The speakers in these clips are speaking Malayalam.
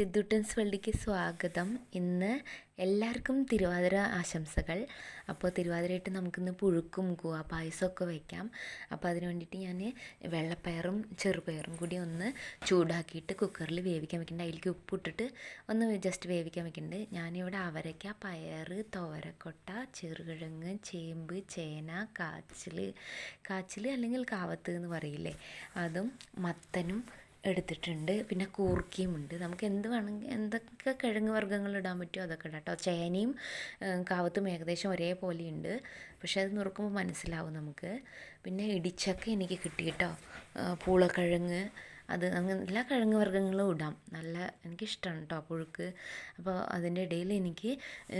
സിദ്ധുട്ടൻസ് വള്ളിക്ക് സ്വാഗതം. ഇന്ന് എല്ലാവർക്കും തിരുവാതിര ആശംസകൾ. അപ്പോൾ തിരുവാതിരയായിട്ട് നമുക്കിന്ന് പുഴുക്കും കൂവ പായസമൊക്കെ വയ്ക്കാം അപ്പോൾ അതിന് വേണ്ടിയിട്ട് ഞാൻ വെള്ളപ്പയറും ചെറുപയറും കൂടി ഒന്ന് ചൂടാക്കിയിട്ട് കുക്കറിൽ വേവിക്കാൻ വെക്കുന്നുണ്ട് അതിലേക്ക് ഉപ്പിട്ടിട്ട് ഒന്ന് ജസ്റ്റ് വേവിക്കാൻ വെക്കുന്നുണ്ട് ഞാനിവിടെ അവരയ്ക്ക പയർ തോരക്കൊട്ട ചെറുകിഴങ്ങ് ചേമ്പ് ചേന കാച്ചിൽ കാച്ചിൽ അല്ലെങ്കിൽ കാവത്ത് എന്ന് പറയില്ലേ? അതും മത്തനും എടുത്തിട്ടുണ്ട്. പിന്നെ കൂർക്കയും ഉണ്ട്. നമുക്ക് എന്ത് വേണമെങ്കിൽ എന്തൊക്കെ കിഴങ്ങ് വർഗങ്ങൾ ഇടാൻ പറ്റുമോ അതൊക്കെ ഇടാം കേട്ടോ. ചേനയും കാവത്തും ഏകദേശം ഒരേപോലെ ഉണ്ട് പക്ഷേ അത് നുറുക്കുമ്പോൾ മനസ്സിലാവും നമുക്ക്. പിന്നെ ഇടിച്ചക്ക എനിക്ക് കിട്ടി കേട്ടോ. പൂളക്കിഴങ്ങ്. അത് എല്ലാ കിഴങ്ങ് വർഗങ്ങളും ഇടാം. നല്ല എനിക്കിഷ്ടമാണ് കേട്ടോ പുഴുക്ക്. അപ്പോൾ അതിന്റെ ഇടയിൽ എനിക്ക്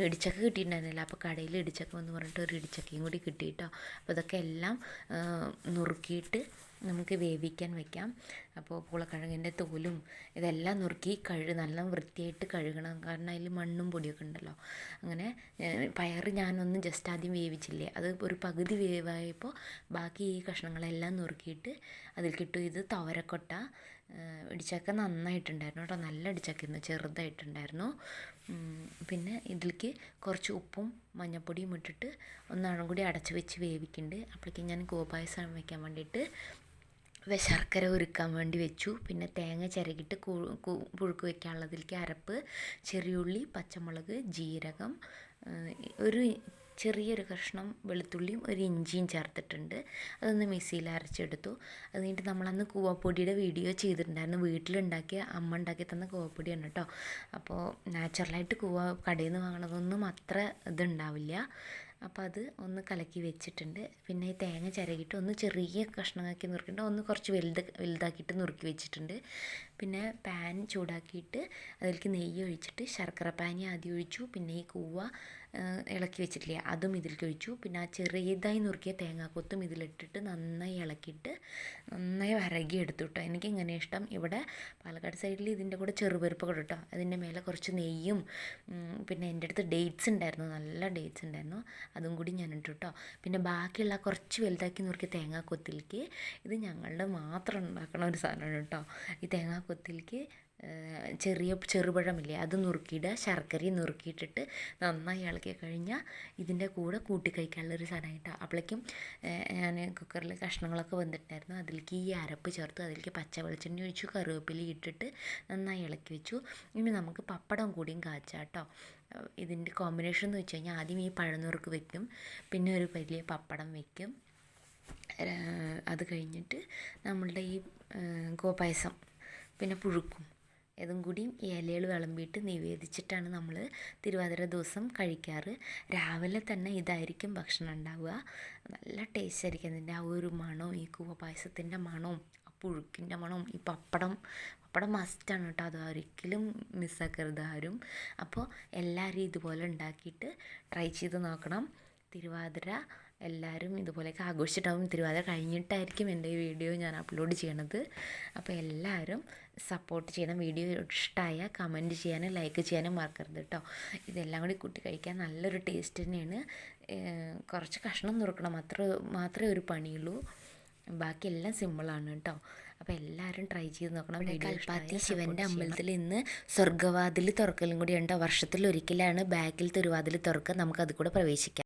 ഇടിച്ചക്ക കിട്ടിയിട്ടുണ്ടായിരുന്നില്ല. അപ്പോൾ കടയിൽ ഇടിച്ചക്ക എന്ന് പറഞ്ഞിട്ട് ഒരു ഇടിച്ചക്കയും കൂടി കിട്ടി കേട്ടോ. അപ്പോൾ ഇതൊക്കെ എല്ലാം നുറുക്കിയിട്ട് നമുക്ക് വേവിക്കാൻ വെക്കാം. അപ്പോൾ പൂളക്കിഴങ്ങിന്റെ തോലും ഇതെല്ലാം നുറുക്കി കഴു നല്ല വൃത്തിയായിട്ട് കഴുകണം. കാരണം അതിൽ മണ്ണും പൊടിയൊക്കെ ഉണ്ടല്ലോ. അങ്ങനെ പയർ ഞാനൊന്ന് ജസ്റ്റ് ആദ്യം വേവിച്ചില്ലേ. അത് ഒരു പകുതി വേവായപ്പോൾ ബാക്കി ഈ കഷ്ണങ്ങളെല്ലാം നുറുക്കിയിട്ട് അതിൽ കിട്ടും ഇത് തവരക്കൊട്ട ഇടിച്ചക്ക നന്നായിട്ടുണ്ടായിരുന്നു കേട്ടോ. നല്ല ഇടിച്ചക്കയായിരുന്നു ചെറുതായിട്ടുണ്ടായിരുന്നു. പിന്നെ ഇതിലേക്ക് കുറച്ച് ഉപ്പും മഞ്ഞൾപ്പൊടിയും ഇട്ടിട്ട് ഒന്നാളും കൂടി അടച്ചു വെച്ച് വേവിക്കുന്നുണ്ട് അപ്പോഴേക്കും ഞാൻ ഗോപായസം വയ്ക്കാൻ വേണ്ടിയിട്ട് ശർക്കര ഉരുക്കാൻ വേണ്ടി വെച്ചു. പിന്നെ തേങ്ങ ചിരകിട്ട് പുഴുക്ക് വെക്കാനുള്ളതിലേക്ക് അരപ്പ് ചെറിയുള്ളി പച്ചമുളക് ജീരകം ഒരു ചെറിയൊരു കഷ്ണം വെളുത്തുള്ളിയും ഒരു ഇഞ്ചിയും ചേർത്തിട്ടുണ്ട്. അതൊന്ന് മിക്സിയിൽ അരച്ചെടുത്തു. അത് കഴിഞ്ഞിട്ട് നമ്മളന്ന് കൂവപ്പൊടിയുടെ വീഡിയോ ചെയ്തിട്ടുണ്ടായിരുന്നു. വീട്ടിലുണ്ടാക്കിയ അമ്മ ഉണ്ടാക്കി തന്ന കൂവപ്പൊടിയാണ് കേട്ടോ. അപ്പോൾ നാച്ചുറലായിട്ട് കൂവ കടയിൽ നിന്ന് വാങ്ങണതൊന്നും അത്ര ഇതുണ്ടാവില്ല. അപ്പോൾ അത് ഒന്ന് കലക്കി വെച്ചിട്ടുണ്ട്. പിന്നെ ഈ തേങ്ങ ചിരകിയിട്ട് ഒന്ന് ചെറിയ കഷ്ണമാക്കി നുറുക്കിയിട്ട് ഒന്ന് കുറച്ച് വലുത് വലുതാക്കിയിട്ട് നുറുക്കി വെച്ചിട്ടുണ്ട്. പിന്നെ പാൻ ചൂടാക്കിയിട്ട് അതിലേക്ക് നെയ്യ് ഒഴിച്ചിട്ട് ശർക്കര പാനി ആദ്യം ഒഴിച്ചു. പിന്നെ ഈ കൂവ ഇളക്കി വെച്ചിട്ടില്ലേ അതും ഇതിലേക്ക് ഒഴിച്ചു. പിന്നെ ആ ചെറിയതായി നുറുക്കിയ തേങ്ങാക്കൊത്തും ഇതിലിട്ടിട്ട് നന്നായി ഇളക്കിയിട്ട് നന്നായി വരകി എടുത്തു കേട്ടോ എനിക്ക് ഇങ്ങനെ ഇഷ്ടം. ഇവിടെ പാലക്കാട് സൈഡിൽ ഇതിന്റെ കൂടെ ചെറുപരിപ്പ് കൂടെ കേട്ടോ അതിന്റെ മേലെ കുറച്ച് നെയ്യും പിന്നെ എന്റെ അടുത്ത് ഡേറ്റ്സ് ഉണ്ടായിരുന്നു. നല്ല ഡേറ്റ്സ് ഉണ്ടായിരുന്നു. അതും കൂടി ഞാൻ ഇട്ടു കേട്ടോ പിന്നെ ബാക്കിയുള്ള കുറച്ച് വലുതാക്കി നുറുക്കിയ തേങ്ങാക്കൊത്തിലേക്ക് ഇത് ഞങ്ങളുടെ മാത്രം ഉണ്ടാക്കണ ഒരു സാധനമാണ് കേട്ടോ ഈ തേങ്ങാക്കൊത്തിലേക്ക് ചെറിയ ചെറുപഴമില്ലേ അത് നുറുക്കിയിടുക. ശർക്കരയും നുറുക്കിയിട്ടിട്ട് നന്നായി ഇളക്കി കഴിഞ്ഞാൽ ഇതിന്റെ കൂടെ കൂട്ടി കഴിക്കാനുള്ളൊരു സാധനമായിട്ടാണ് അപ്പോഴേക്കും ഞാൻ കുക്കറിൽ കഷ്ണങ്ങളൊക്കെ വന്നിട്ടുണ്ടായിരുന്നു അതിലേക്ക് ഈ അരപ്പ് ചേർത്ത്. അതിലേക്ക് പച്ച വെളിച്ചെണ്ണ ഒഴിച്ചു കറിവേപ്പില ഇട്ടിട്ട് നന്നായി ഇളക്കി വെച്ചു. ഇനി നമുക്ക് പപ്പടം കൂടിയും കാച്ചാം കേട്ടോ. ഇതിന്റെ കോമ്പിനേഷൻ എന്ന് വെച്ച് കഴിഞ്ഞാൽ ആദ്യം ഈ പഴനുറുക്ക് വെക്കും. പിന്നെ ഒരു വലിയ പപ്പടം വെക്കും. അത് കഴിഞ്ഞിട്ട് നമ്മളുടെ ഈ ഗോപായസം പിന്നെ പുഴുക്കും. ഇതും കൂടി ഇലകൾ വിളമ്പിയിട്ട് നിവേദിച്ചിട്ടാണ് നമ്മൾ തിരുവാതിര ദിവസം കഴിക്കാറ്. രാവിലെ തന്നെ ഇതായിരിക്കും ഭക്ഷണം ഉണ്ടാവുക. നല്ല ടേസ്റ്റ് ആയിരിക്കും അതിന്റെ ആ ഒരു മണവും ഈ കൂവ പായസത്തിന്റെ മണവും ആ പുഴുക്കിന്റെ മണവും ഈ പപ്പടം. പപ്പടം മസ്റ്റാണ് കേട്ടോ. അത് ഒരിക്കലും മിസ്സാക്കരുത് ആരും. അപ്പോൾ എല്ലാവരും ഇതുപോലെ ഉണ്ടാക്കിയിട്ട് ട്രൈ ചെയ്ത് നോക്കണം. തിരുവാതിര എല്ലാവരും ഇതുപോലെയൊക്കെ ആഘോഷിച്ചിട്ടാവും തിരുവാതിര കഴിഞ്ഞിട്ടായിരിക്കും എന്റെ ഈ വീഡിയോ ഞാൻ അപ്ലോഡ് ചെയ്യണത്. അപ്പോൾ എല്ലാവരും സപ്പോർട്ട് ചെയ്യണം. വീഡിയോ ഇഷ്ടമായ കമന്റ് ചെയ്യാനും ലൈക്ക് ചെയ്യാനും മറക്കരുത് കേട്ടോ. ഇതെല്ലാം കൂടി കൂട്ടി കഴിക്കാൻ നല്ലൊരു ടേസ്റ്റ് തന്നെയാണ്. കുറച്ച് കഷ്ണം നുറുക്കണം. അത്ര മാത്രമേ ഒരു പണിയുള്ളൂ. ബാക്കി എല്ലാം സിമ്പിളാണ് കേട്ടോ. അപ്പോൾ എല്ലാവരും ട്രൈ ചെയ്ത് നോക്കണം. കൽപ്പാത്തി ശിവന്റെ അമ്പലത്തിൽ ഇന്ന് സ്വർഗവാതിൽ തുറക്കലും കൂടി ഉണ്ടോ. വർഷത്തിൽ ഒരിക്കലാണ് ബാക്കിൽ തിരുവാതിൽ തുറക്കുക. നമുക്കത് കൂടെ പ്രവേശിക്കാം.